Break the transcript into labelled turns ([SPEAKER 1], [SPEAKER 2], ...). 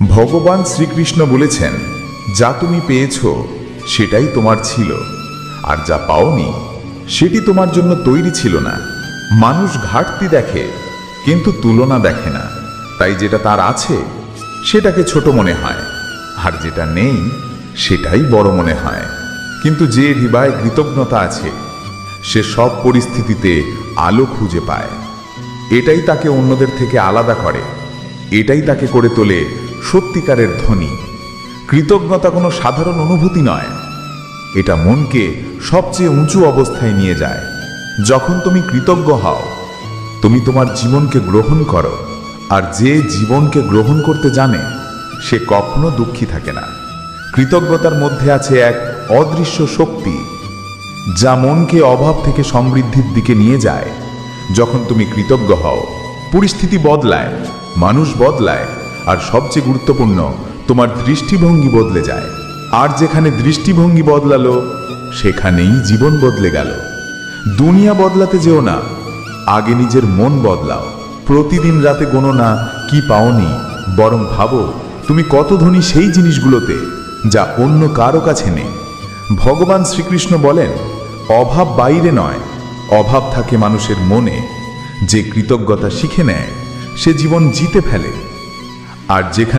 [SPEAKER 1] ভগবান শ্রীকৃষ্ণ বলেছেন, যা তুমি পেয়েছ, সেটাই তোমার ছিল, আর যা পাওনি, সেটি তোমার জন্য তৈরি ছিল না। মানুষ ঘাটতি দেখে, কিন্তু তুলনা দেখে না। তাই যেটা তার আছে, সেটাকে ছোট মনে হয়, আর যেটা নেই, সেটাই বড় মনে হয়। কিন্তু যে হৃদয় কৃতজ্ঞতা আছে, সে সব পরিস্থিতিতে আলো খুঁজে পায়। এটাই তাকে অন্যদের থেকে আলাদা করে, এটাই তাকে করে তোলে সত্যিকারের ধনী। কৃতজ্ঞতা কোনো সাধারণ অনুভূতি নয়। এটা মনকে সবচেয়ে উঁচু অবস্থায় নিয়ে যায়। যখন তুমি কৃতজ্ঞ হও, তুমি তোমার জীবনকে গ্রহণ করো, আর যে জীবনকে গ্রহণ করতে জানে, সে কখনো দুঃখী থাকে না। কৃতজ্ঞতার মধ্যে আছে এক অদৃশ্য শক্তি, যা মনকে অভাব থেকে সমৃদ্ধির দিকে নিয়ে যায়। যখন তুমি কৃতজ্ঞ হও, পরিস্থিতি বদলায়, মানুষ বদলায় আর সবচেয়ে গুরুত্বপূর্ণ, তোমার দৃষ্টিভঙ্গি বদলে যায়। আর যেখানে দৃষ্টিভঙ্গি বদলালো, সেখানেই জীবন বদলে গেল। দুনিয়া বদলাতে যেও না, আগে নিজের মন বদলাও। প্রতিদিন রাতে গোনো না, কি পাওনি, বরং ভাবো, তুমি কত ধনী সেই জিনিসগুলোতে, যা অন্য কারও কাছে নেই। ভগবান শ্রীকৃষ্ণ বলেন, অভাব বাইরে নয়, অভাব থাকে মানুষের মনে। যে কৃতজ্ঞতা শিখে নেয়, সে জীবন জিতে ফেলে। আর যেখানে